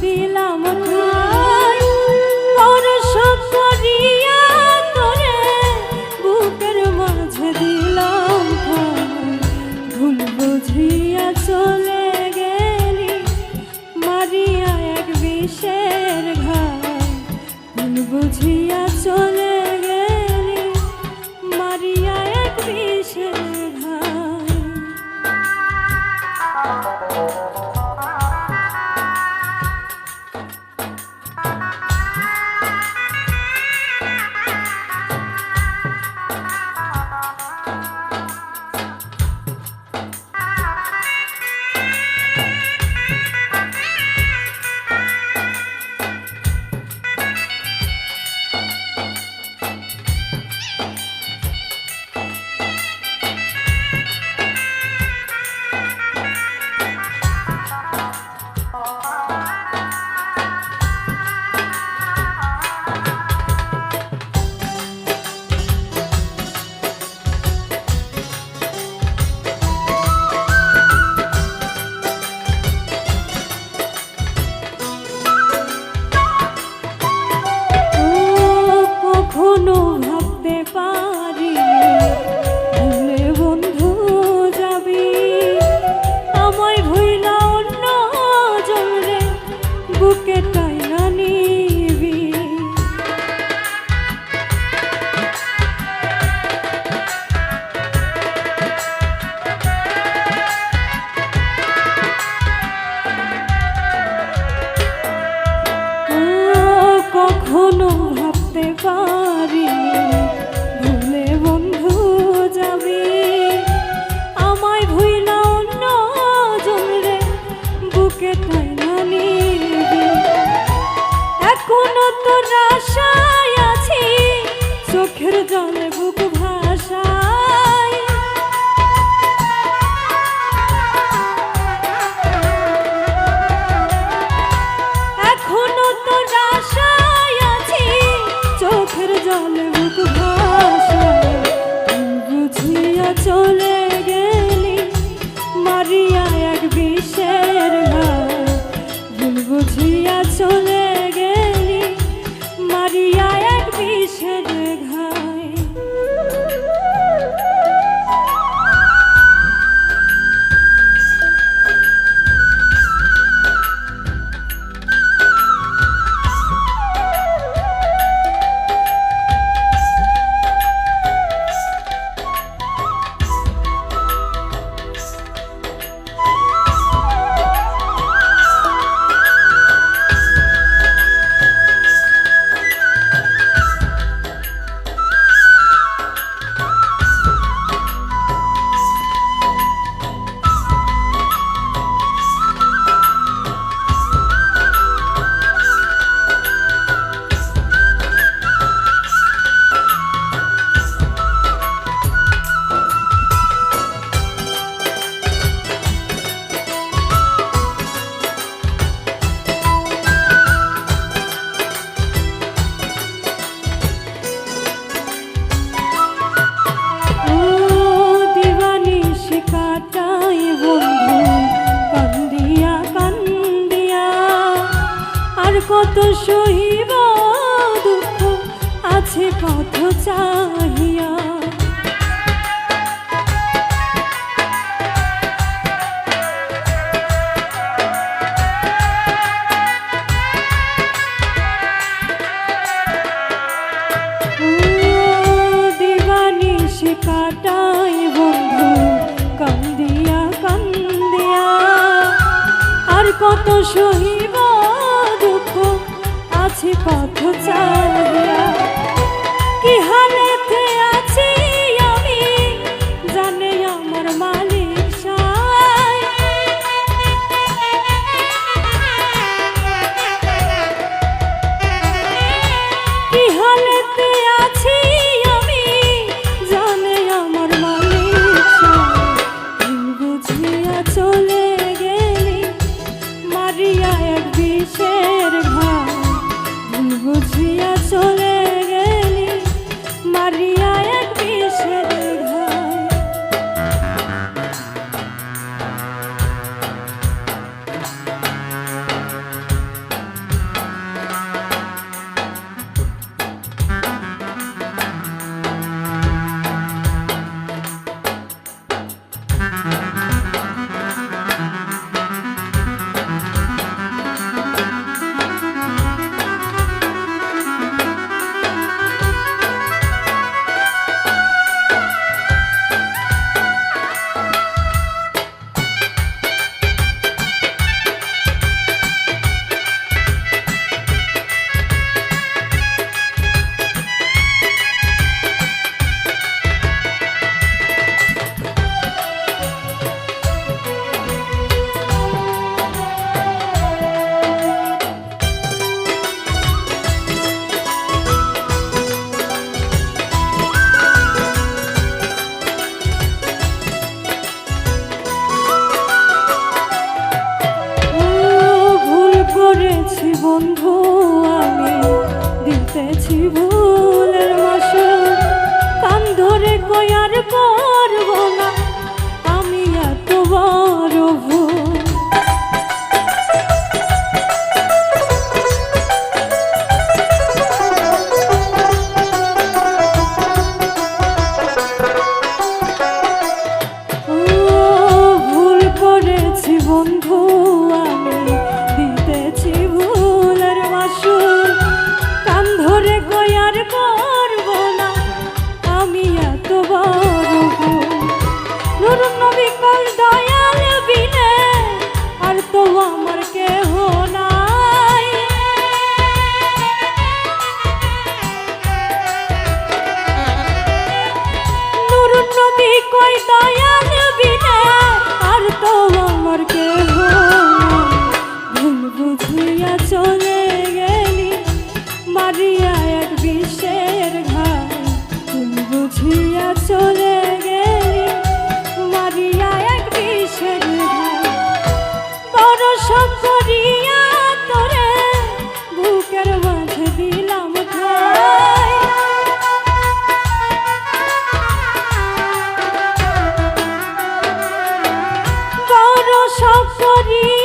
দিলাম ঠাই তোর সকরিয়া তোরে বুকের মাঝে দিলাম ভুল বুঝিয়া চলে গেলি, মারিয়া এক বিষের ঘাই। ভুল বুঝিয়া ছেড়ে ateş কাছে পথ চাই বন্ধু আমি দিতেছি ভুলের মাসুল কান ধরে কয়া हरी